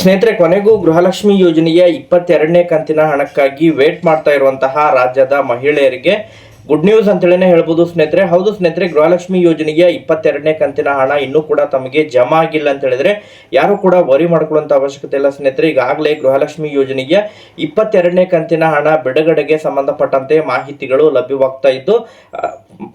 ಸ್ನೇಹಿತರೆ, ಕೊನೆಗೂ ಗೃಹಲಕ್ಷ್ಮಿ ಯೋಜನೆಯ ಇಪ್ಪತ್ತೆರಡನೇ ಕಂತಿನ ಹಣಕ್ಕಾಗಿ ವೇಟ್ ಮಾಡ್ತಾ ಇರುವಂತಹ ರಾಜ್ಯದ ಮಹಿಳೆಯರಿಗೆ ಗುಡ್ ನ್ಯೂಸ್ ಅಂತೇಳಿನೇ ಹೇಳ್ಬೋದು ಸ್ನೇಹಿತರೆ. ಹೌದು ಸ್ನೇಹಿತರೆ, ಗೃಹಲಕ್ಷ್ಮಿ ಯೋಜನೆಯ ಇಪ್ಪತ್ತೆರಡನೇ ಕಂತಿನ ಹಣ ಇನ್ನೂ ಕೂಡ ತಮಗೆ ಜಮಾ ಆಗಿಲ್ಲ ಅಂತ ಹೇಳಿದ್ರೆ ಯಾರು ಕೂಡ ವರಿ ಮಾಡ್ಕೊಳ್ಳುವಂತ ಅವಶ್ಯಕತೆ ಇಲ್ಲ ಸ್ನೇಹಿತರೆ. ಈಗಾಗಲೇ ಗೃಹಲಕ್ಷ್ಮಿ ಯೋಜನೆಯ ಇಪ್ಪತ್ತೆರಡನೇ ಕಂತಿನ ಹಣ ಬಿಡುಗಡೆಗೆ ಸಂಬಂಧಪಟ್ಟಂತೆ ಮಾಹಿತಿಗಳು ಲಭ್ಯವಾಗ್ತಾ ಇದ್ದು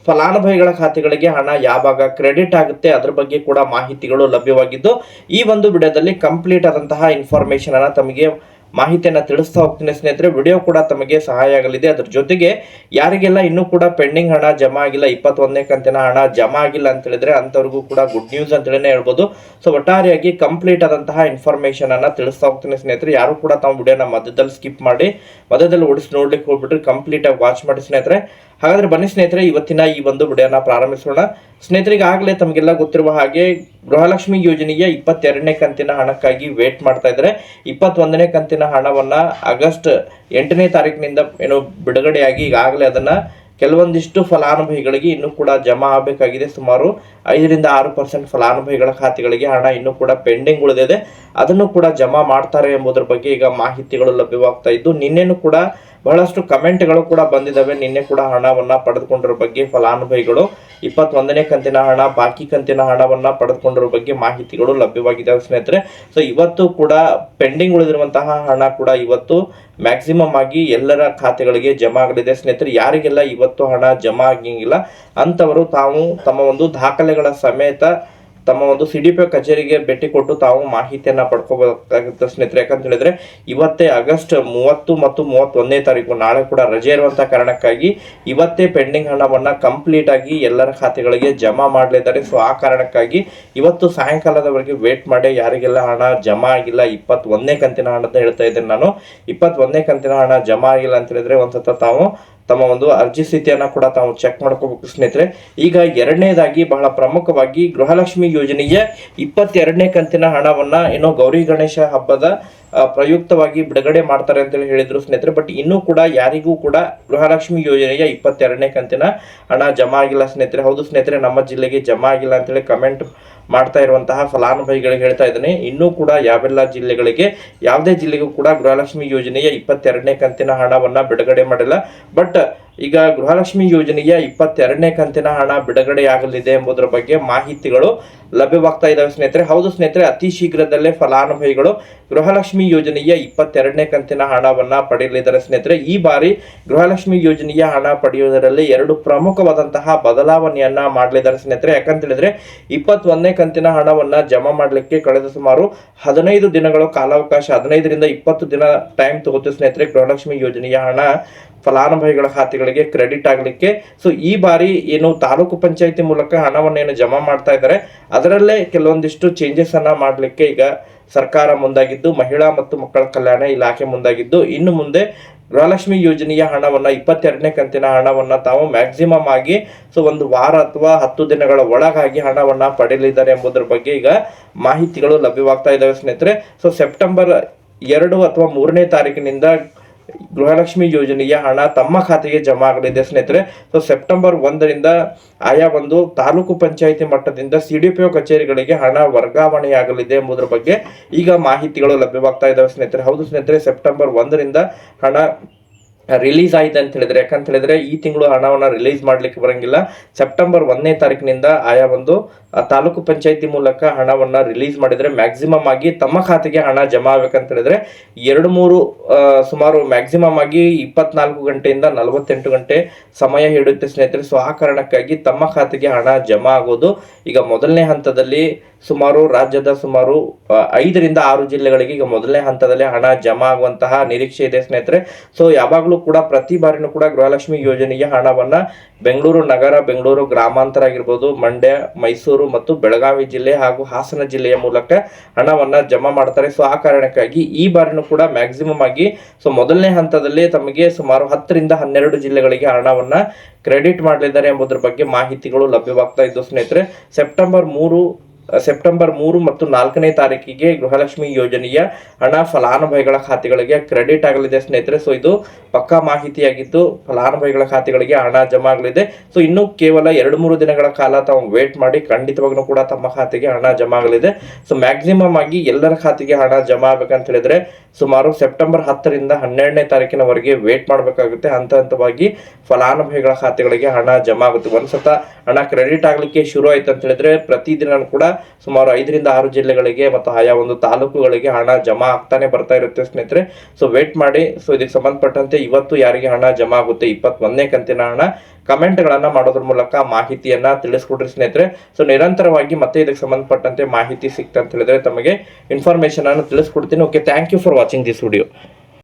ಫಲಾನುಭವಿಗಳ ಖಾತೆಗಳಿಗೆ ಹಣ ಯಾವಾಗ ಕ್ರೆಡಿಟ್ ಆಗುತ್ತೆ ಅದ್ರ ಬಗ್ಗೆ ಕೂಡ ಮಾಹಿತಿಗಳು ಲಭ್ಯವಾಗಿದ್ದು, ಈ ಒಂದು ವಿಡಿಯೋದಲ್ಲಿ ಕಂಪ್ಲೀಟ್ ಆದಂತಹ ಇನ್ಫಾರ್ಮೇಶನ್ ಅನ್ನ ತಮಗೆ ಮಾಹಿತಿಯನ್ನು ತಿಳಿಸ್ತಾ ಹೋಗ್ತೀನಿ ಸ್ನೇಹಿತರೆ. ವಿಡಿಯೋ ಕೂಡ ತಮಗೆ ಸಹಾಯ ಆಗಲಿದೆ. ಅದ್ರ ಜೊತೆಗೆ ಯಾರಿಗೆಲ್ಲ ಇನ್ನೂ ಕೂಡ ಪೆಂಡಿಂಗ್ ಹಣ ಜಮಾ ಆಗಿಲ್ಲ, ಇಪ್ಪತ್ತೊಂದನೇ ಕಂತಿನ ಹಣ ಜಮಾ ಆಗಿಲ್ಲ ಅಂತ ಹೇಳಿದ್ರೆ ಅಂಥವ್ರಿಗೂ ಕೂಡ ಗುಡ್ ನ್ಯೂಸ್ ಅಂತ ಹೇಳಿನೇ ಹೇಳ್ಬೋದು. ಸೊ ಒಟ್ಟಾರೆಯಾಗಿ ಕಂಪ್ಲೀಟ್ ಆದಂತಹ ಇನ್ಫಾರ್ಮೇಶನ್ ಅನ್ನ ತಿಳಿಸ್ತಾ ಹೋಗ್ತೀನಿ ಸ್ನೇಹಿತರೆ. ಯಾರು ಕೂಡ ತಮ್ಮ ವಿಡಿಯೋನ ಮಧ್ಯದಲ್ಲಿ ಸ್ಕಿಪ್ ಮಾಡಿ, ಮಧ್ಯದಲ್ಲಿ ಓಡಿಸಿ ನೋಡ್ಲಿಕ್ಕೆ ಹೋಗ್ಬಿಟ್ರೆ ಕಂಪ್ಲೀಟ್ ಆಗಿ ವಾಚ್ ಮಾಡಿ ಸ್ನೇಹಿತರೆ. ಹಾಗಾದ್ರೆ ಬನ್ನಿ ಸ್ನೇಹಿತರೆ, ಇವತ್ತಿನ ಈ ಒಂದು ವಿಡಿಯೋನ ಪ್ರಾರಂಭಿಸೋಣ. ಸ್ನೇಹಿತರಿಗೆ ಆಗಲೇ ತಮಗೆಲ್ಲ ಗೊತ್ತಿರುವ ಹಾಗೆ ಗೃಹಲಕ್ಷ್ಮಿ ಯೋಜನೆಯ ಇಪ್ಪತ್ತೆರಡನೇ ಕಂತಿನ ಹಣಕ್ಕಾಗಿ ವೇಟ್ ಮಾಡ್ತಾ ಇದ್ದಾರೆ. ಇಪ್ಪತ್ತೊಂದನೇ ಕಂತಿನ ಹಣವನ್ನ ಆಗಸ್ಟ್ ಎಂಟನೇ ತಾರೀಕಿನಿಂದ ಏನು ಬಿಡುಗಡೆಯಾಗಿ ಈಗಾಗಲೇ ಅದನ್ನ ಕೆಲವೊಂದಿಷ್ಟು ಫಲಾನುಭವಿಗಳಿಗೆ ಇನ್ನೂ ಕೂಡ ಜಮಾ ಆಗಬೇಕಾಗಿದೆ. ಸುಮಾರು ಐದರಿಂದ ಆರು ಪರ್ಸೆಂಟ್ ಫಲಾನುಭವಿಗಳ ಖಾತೆಗಳಿಗೆ ಹಣ ಇನ್ನೂ ಕೂಡ ಪೆಂಡಿಂಗ್ ಉಳಿದಿದೆ. ಅದನ್ನು ಕೂಡ ಜಮಾ ಮಾಡ್ತಾರೆ ಎಂಬುದರ ಬಗ್ಗೆ ಈಗ ಮಾಹಿತಿಗಳು ಲಭ್ಯವಾಗ್ತಾ ಇದ್ದು, ನಿನ್ನೆನೂ ಕೂಡ ಬಹಳಷ್ಟು ಕಮೆಂಟ್ಗಳು ಕೂಡ ಬಂದಿದ್ದಾವೆ ನಿನ್ನೆ ಕೂಡ ಹಣವನ್ನ ಪಡೆದುಕೊಂಡಿರೋ ಬಗ್ಗೆ ಫಲಾನುಭವಿಗಳು ಇಪ್ಪತ್ತೊಂದನೇ ಕಂತಿನ ಹಣ, ಬಾಕಿ ಕಂತಿನ ಹಣವನ್ನ ಪಡೆದುಕೊಂಡಿರೋ ಬಗ್ಗೆ ಮಾಹಿತಿಗಳು ಲಭ್ಯವಾಗಿದ್ದಾವೆ ಸ್ನೇಹಿತರೆ. ಸೊ ಇವತ್ತು ಕೂಡ ಪೆಂಡಿಂಗ್ ಉಳಿದಿರುವಂತಹ ಹಣ ಕೂಡ ಇವತ್ತು ಮ್ಯಾಕ್ಸಿಮಮ್ ಆಗಿ ಎಲ್ಲರ ಖಾತೆಗಳಿಗೆ ಜಮಾ ಆಗಲಿದೆ. ಸ್ನೇಹಿತರೆ, ಯಾರಿಗೆಲ್ಲ ಇವತ್ತು ಹಣ ಜಮಾ ಆಗಿಂಗಿಲ್ಲ ಅಂತವರು ತಾವು ತಮ್ಮ ಒಂದು ದಾಖಲೆಗಳ ಸಮೇತ ತಮ್ಮ ಒಂದು ಸಿ ಡಿ ಪಿ ಕಚೇರಿಗೆ ಭೇಟಿ ಕೊಟ್ಟು ತಾವು ಮಾಹಿತಿಯನ್ನ ಪಡ್ಕೋಬೇಕಾಗುತ್ತೆ ಸ್ನೇಹಿತರೆ. ಯಾಕಂತ ಹೇಳಿದ್ರೆ ಇವತ್ತೇ ಆಗಸ್ಟ್ ಮೂವತ್ತು ಮತ್ತು ಮೂವತ್ತೊಂದನೇ ತಾರೀಕು, ನಾಳೆ ಕೂಡ ರಜೆ ಇರುವಂತಹ ಕಾರಣಕ್ಕಾಗಿ ಇವತ್ತೇ ಪೆಂಡಿಂಗ್ ಹಣವನ್ನ ಕಂಪ್ಲೀಟ್ ಆಗಿ ಎಲ್ಲರ ಖಾತೆಗಳಿಗೆ ಜಮಾ ಮಾಡಲಿದ್ದಾರೆ. ಸೊ ಆ ಕಾರಣಕ್ಕಾಗಿ ಇವತ್ತು ಸಾಯಂಕಾಲದವರೆಗೆ ವೇಟ್ ಮಾಡಿ, ಯಾರಿಗೆಲ್ಲ ಹಣ ಜಮಾ ಆಗಿಲ್ಲ, ಇಪ್ಪತ್ತೊಂದನೇ ಕಂತಿನ ಹಣ ಅಂತ ಹೇಳ್ತಾ ಇದ್ದೇನೆ ನಾನು. ಇಪ್ಪತ್ತೊಂದನೇ ಕಂತಿನ ಹಣ ಜಮಾ ಆಗಿಲ್ಲ ಅಂತ ಹೇಳಿದ್ರೆ ಒಂದ್ಸತ ತಾವು ತಮ್ಮ ಒಂದು ಅರ್ಜಿ ಸ್ಥಿತಿಯನ್ನ ಕೂಡ ತಾವು ಚೆಕ್ ಮಾಡ್ಕೋಬೇಕು ಸ್ನೇಹಿತರೆ. ಈಗ ಎರಡನೇದಾಗಿ ಬಹಳ ಪ್ರಮುಖವಾಗಿ ಗೃಹಲಕ್ಷ್ಮಿ ಯೋಜನೆಯ ಇಪ್ಪತ್ತೆರಡನೇ ಕಂತಿನ ಹಣವನ್ನ ಏನೋ ಗೌರಿ ಗಣೇಶ ಹಬ್ಬದ ಪ್ರಯುಕ್ತವಾಗಿ ಬಿಡುಗಡೆ ಮಾಡ್ತಾರೆ ಅಂತೇಳಿ ಹೇಳಿದ್ರು ಸ್ನೇಹಿತರೆ. ಬಟ್ ಇನ್ನೂ ಕೂಡ ಯಾರಿಗೂ ಕೂಡ ಗೃಹಲಕ್ಷ್ಮಿ ಯೋಜನೆಯ ಇಪ್ಪತ್ತೆರಡನೇ ಕಂತಿನ ಹಣ ಜಮಾ ಆಗಿಲ್ಲ ಸ್ನೇಹಿತರೆ. ಹೌದು ಸ್ನೇಹಿತರೆ, ನಮ್ಮ ಜಿಲ್ಲೆಗೆ ಜಮಾ ಆಗಿಲ್ಲ ಅಂತೇಳಿ ಕಮೆಂಟ್ ಮಾಡ್ತಾ ಇರುವಂತಹ ಫಲಾನುಭವಿಗಳಿಗೆ ಹೇಳ್ತಾ ಇದ್ದೇನೆ. ಇನ್ನೂ ಕೂಡ ಯಾವೆಲ್ಲ ಜಿಲ್ಲೆಗಳಿಗೆ, ಯಾವುದೇ ಜಿಲ್ಲೆಗೂ ಕೂಡ ಗೃಹಲಕ್ಷ್ಮಿ ಯೋಜನೆಯ ಇಪ್ಪತ್ತೆರಡನೇ ಕಂತಿನ ಹಣವನ್ನು ಬಿಡುಗಡೆ ಮಾಡಿಲ್ಲ. ಬಟ್ ಈಗ ಗೃಹಲಕ್ಷ್ಮಿ ಯೋಜನೆಯ ಇಪ್ಪತ್ತೆರಡನೇ ಕಂತಿನ ಹಣ ಬಿಡುಗಡೆಯಾಗಲಿದೆ ಎಂಬುದರ ಬಗ್ಗೆ ಮಾಹಿತಿಗಳು ಲಭ್ಯವಾಗ್ತಾ ಇದಾವೆ ಸ್ನೇಹಿತರೆ. ಹೌದು ಸ್ನೇಹಿತರೆ, ಅತಿ ಶೀಘ್ರದಲ್ಲೇ ಫಲಾನುಭವಿಗಳು ಗೃಹಲಕ್ಷ್ಮಿ ಯೋಜನೆಯ ಇಪ್ಪತ್ತೆರಡನೇ ಕಂತಿನ ಹಣವನ್ನ ಪಡೆಯಲಿದ್ದಾರೆ ಸ್ನೇಹಿತರೆ. ಈ ಬಾರಿ ಗೃಹಲಕ್ಷ್ಮಿ ಯೋಜನೆಯ ಹಣ ಪಡೆಯುವುದರಲ್ಲಿ ಎರಡು ಪ್ರಮುಖವಾದಂತಹ ಬದಲಾವಣೆಯನ್ನ ಮಾಡಲಿದ್ದಾರೆ ಸ್ನೇಹಿತರೆ. ಯಾಕಂತ ಹೇಳಿದ್ರೆ, ಇಪ್ಪತ್ತೊಂದನೇ ಕಂತಿನ ಹಣವನ್ನ ಜಮಾ ಮಾಡಲಿಕ್ಕೆ ಕಳೆದ ಸುಮಾರು ಹದಿನೈದು ದಿನಗಳ ಕಾಲಾವಕಾಶ, ಹದಿನೈದರಿಂದ ಇಪ್ಪತ್ತು ದಿನ ಟೈಮ್ ತಗೋತೀವಿ ಸ್ನೇಹಿತರೆ ಗೃಹಲಕ್ಷ್ಮಿ ಯೋಜನೆಯ ಹಣ ಫಲಾನುಭವಿಗಳ ಖಾತೆಗಳಿಗೆ ಕ್ರೆಡಿಟ್ ಆಗಲಿಕ್ಕೆ. ಸೊ ಈ ಬಾರಿ ಏನು ತಾಲೂಕು ಪಂಚಾಯಿತಿ ಮೂಲಕ ಹಣವನ್ನು ಏನು ಜಮಾ ಮಾಡ್ತಾ ಇದ್ದಾರೆ ಅದರಲ್ಲೇ ಕೆಲವೊಂದಿಷ್ಟು ಚೇಂಜಸ್ ಅನ್ನ ಮಾಡಲಿಕ್ಕೆ ಈಗ ಸರ್ಕಾರ ಮುಂದಾಗಿದ್ದು, ಮಹಿಳಾ ಮತ್ತು ಮಕ್ಕಳ ಕಲ್ಯಾಣ ಇಲಾಖೆ ಮುಂದಾಗಿದ್ದು. ಇನ್ನು ಮುಂದೆ ಗೃಹಲಕ್ಷ್ಮಿ ಯೋಜನೆಯ ಹಣವನ್ನು, ಇಪ್ಪತ್ತೆರಡನೇ ಕಂತಿನ ಹಣವನ್ನು ತಾವು ಮ್ಯಾಕ್ಸಿಮಮ್ ಆಗಿ, ಸೊ ಒಂದು ವಾರ ಅಥವಾ ಹತ್ತು ದಿನಗಳ ಒಳಗಾಗಿ ಹಣವನ್ನು ಪಡೆಯಲಿದ್ದಾರೆ ಎಂಬುದರ ಬಗ್ಗೆ ಈಗ ಮಾಹಿತಿಗಳು ಲಭ್ಯವಾಗ್ತಾ ಇದ್ದಾವೆ ಸ್ನೇಹಿತರೆ. ಸೊ ಸೆಪ್ಟೆಂಬರ್ ಎರಡು ಅಥವಾ ಮೂರನೇ ತಾರೀಕಿನಿಂದ ಗೃಹಲಕ್ಷ್ಮಿ ಯೋಜನೆಯ ಹಣ ತಮ್ಮ ಖಾತೆಗೆ ಜಮಾ ಆಗಲಿದೆ ಸ್ನೇಹಿತರೆ. ಸೊ ಸೆಪ್ಟೆಂಬರ್ ಒಂದರಿಂದ ಆಯಾ ಒಂದು ತಾಲೂಕು ಪಂಚಾಯಿತಿ ಮಟ್ಟದಿಂದ ಸಿ ಡಿ ಪಿ ಕಚೇರಿಗಳಿಗೆ ಹಣ ವರ್ಗಾವಣೆಯಾಗಲಿದೆ ಎಂಬುದರ ಬಗ್ಗೆ ಈಗ ಮಾಹಿತಿಗಳು ಲಭ್ಯವಾಗ್ತಾ ಇದ್ದಾವೆ ಸ್ನೇಹಿತರೆ. ಹೌದು ಸ್ನೇಹಿತರೆ ಸೆಪ್ಟೆಂಬರ್ ಒಂದರಿಂದ ಹಣ ರಿಲೀಸ್ ಆಯ್ತು ಅಂತ ಹೇಳಿದ್ರೆ. ಯಾಕಂತ ಹೇಳಿದ್ರೆ, ಈ ತಿಂಗಳು ಹಣವನ್ನು ರಿಲೀಸ್ ಮಾಡ್ಲಿಕ್ಕೆ ಬರಂಗಿಲ್ಲ. ಸೆಪ್ಟೆಂಬರ್ ಒಂದನೇ ತಾರೀಕಿನಿಂದ ಆಯಾ ಒಂದು ತಾಲೂಕು ಪಂಚಾಯತಿ ಮೂಲಕ ಹಣವನ್ನು ರಿಲೀಸ್ ಮಾಡಿದ್ರೆ ಮ್ಯಾಕ್ಸಿಮಮ್ ಆಗಿ ತಮ್ಮ ಖಾತೆಗೆ ಹಣ ಜಮಾ ಆಗ್ಬೇಕಂತ ಹೇಳಿದ್ರೆ, ಎರಡು ಮೂರು ಸುಮಾರು ಮ್ಯಾಕ್ಸಿಮಮ್ ಆಗಿ ಇಪ್ಪತ್ನಾಲ್ಕು ಗಂಟೆಯಿಂದ ನಲವತ್ತೆಂಟು ಗಂಟೆ ಸಮಯ ಹಿಡಿಯುತ್ತೆ ಸ್ನೇಹಿತರೆ. ಸೊ ಆ ಕಾರಣಕ್ಕಾಗಿ ತಮ್ಮ ಖಾತೆಗೆ ಹಣ ಜಮಾ ಆಗೋದು. ಈಗ ಮೊದಲನೇ ಹಂತದಲ್ಲಿ ಸುಮಾರು ರಾಜ್ಯದ ಸುಮಾರು ಐದರಿಂದ ಆರು ಜಿಲ್ಲೆಗಳಿಗೆ ಈಗ ಮೊದಲನೇ ಹಂತದಲ್ಲಿ ಹಣ ಜಮಾ ಆಗುವಂತಹ ನಿರೀಕ್ಷೆ ಇದೆ ಸ್ನೇಹಿತರೆ. ಸೊ ಯಾವಾಗಲೂ ಕೂಡ ಪ್ರತಿ ಬಾರಿನೂ ಕೂಡ ಗೃಹಲಕ್ಷ್ಮಿ ಯೋಜನೆಗೆ ಹಣವನ್ನ ಬೆಂಗಳೂರು ನಗರ, ಬೆಂಗಳೂರು ಗ್ರಾಮಾಂತರ ಆಗಿರ್ಬೋದು, ಮಂಡ್ಯ, ಮೈಸೂರು ಮತ್ತು ಬೆಳಗಾವಿ ಜಿಲ್ಲೆ ಹಾಗೂ ಹಾಸನ ಜಿಲ್ಲೆಯ ಮೂಲಕ ಹಣವನ್ನ ಜಮಾ ಮಾಡ್ತಾರೆ. ಸೊ ಆ ಕಾರಣಕ್ಕಾಗಿ ಈ ಬಾರಿನೂ ಕೂಡ ಮ್ಯಾಕ್ಸಿಮಮ್ ಆಗಿ ಸೊ ಮೊದಲನೇ ಹಂತದಲ್ಲಿ ತಮಗೆ ಸುಮಾರು ಹತ್ತರಿಂದ ಹನ್ನೆರಡು ಜಿಲ್ಲೆಗಳಿಗೆ ಹಣವನ್ನ ಕ್ರೆಡಿಟ್ ಮಾಡಲಿದ್ದಾರೆ ಎಂಬುದರ ಬಗ್ಗೆ ಮಾಹಿತಿಗಳು ಲಭ್ಯವಾಗ್ತಾ ಇದ್ದು, ಸ್ನೇಹಿತರೆ ಸೆಪ್ಟೆಂಬರ್ ಮೂರು ಸೆಪ್ಟೆಂಬರ್ ಮೂರು ಮತ್ತು ನಾಲ್ಕನೇ ತಾರೀಕಿಗೆ ಗೃಹಲಕ್ಷ್ಮಿ ಯೋಜನೆಯ ಹಣ ಫಲಾನುಭವಿಗಳ ಖಾತೆಗಳಿಗೆ ಕ್ರೆಡಿಟ್ ಆಗಲಿದೆ ಸ್ನೇಹಿತರೆ. ಸೊ ಇದು ಪಕ್ಕಾ ಮಾಹಿತಿಯಾಗಿದ್ದು ಫಲಾನುಭವಿಗಳ ಖಾತೆಗಳಿಗೆ ಹಣ ಜಮಾ ಆಗಲಿದೆ. ಸೊ ಇನ್ನು ಕೇವಲ ಎರಡು ಮೂರು ದಿನಗಳ ಕಾಲ ತಾವು ವೇಟ್ ಮಾಡಿ ಖಂಡಿತವಾಗ್ಲೂ ಕೂಡ ತಮ್ಮ ಖಾತೆಗೆ ಹಣ ಜಮಾ ಆಗಲಿದೆ. ಸೊ ಮ್ಯಾಕ್ಸಿಮಮ್ ಆಗಿ ಎಲ್ಲರ ಖಾತೆಗೆ ಹಣ ಜಮಾ ಆಗಬೇಕಂತ ಹೇಳಿದ್ರೆ ಸುಮಾರು ಸೆಪ್ಟೆಂಬರ್ ಹತ್ತರಿಂದ ಹನ್ನೆರಡನೇ ತಾರೀಕಿನವರೆಗೆ ವೇಟ್ ಮಾಡಬೇಕಾಗುತ್ತೆ. ಹಂತ ಹಂತವಾಗಿ ಫಲಾನುಭವಿಗಳ ಖಾತೆಗಳಿಗೆ ಹಣ ಜಮಾ ಆಗುತ್ತೆ. ಒಂದ್ಸತ ಹಣ ಕ್ರೆಡಿಟ್ ಆಗಲಿಕ್ಕೆ ಶುರು ಆಯ್ತು ಅಂತ ಹೇಳಿದ್ರೆ ಪ್ರತಿದಿನ ಕೂಡ ಸುಮಾರು ಐದರಿಂದ ಆರು ಜಿಲ್ಲೆಗಳಿಗೆ ಮತ್ತು ಆಯಾ ಒಂದು ತಾಲೂಕುಗಳಿಗೆ ಹಣ ಜಮಾ ಆಗ್ತಾನೆ ಬರ್ತಾ ಇರುತ್ತೆ ಸ್ನೇಹಿತರೆ. ಸೊ ವೇಟ್ ಮಾಡಿ. ಸೊ ಇದಕ್ಕೆ ಸಂಬಂಧಪಟ್ಟಂತೆ ಇವತ್ತು ಯಾರಿಗೆ ಹಣ ಜಮಾ ಆಗುತ್ತೆ ಇಪ್ಪತ್ತೊಂದನೇ ಕಂತಿನ ಹಣ ಕಮೆಂಟ್ಗಳನ್ನು ಮಾಡೋದ್ರ ಮೂಲಕ ಮಾಹಿತಿಯನ್ನ ತಿಳಿಸ್ಕೊಡ್ರಿ ಸ್ನೇಹಿತರೆ. ಸೊ ನಿರಂತರವಾಗಿ ಮತ್ತೆ ಇದಕ್ಕೆ ಸಂಬಂಧಪಟ್ಟಂತೆ ಮಾಹಿತಿ ಸಿಕ್ತ ಅಂತ ಹೇಳಿದ್ರೆ ತಮಗೆ ಇನ್ಫಾರ್ಮೇಶನ್ ಅನ್ನು ತಿಳಿಸ್ಕೊಡ್ತೀನಿ. Okay thank you for watching this video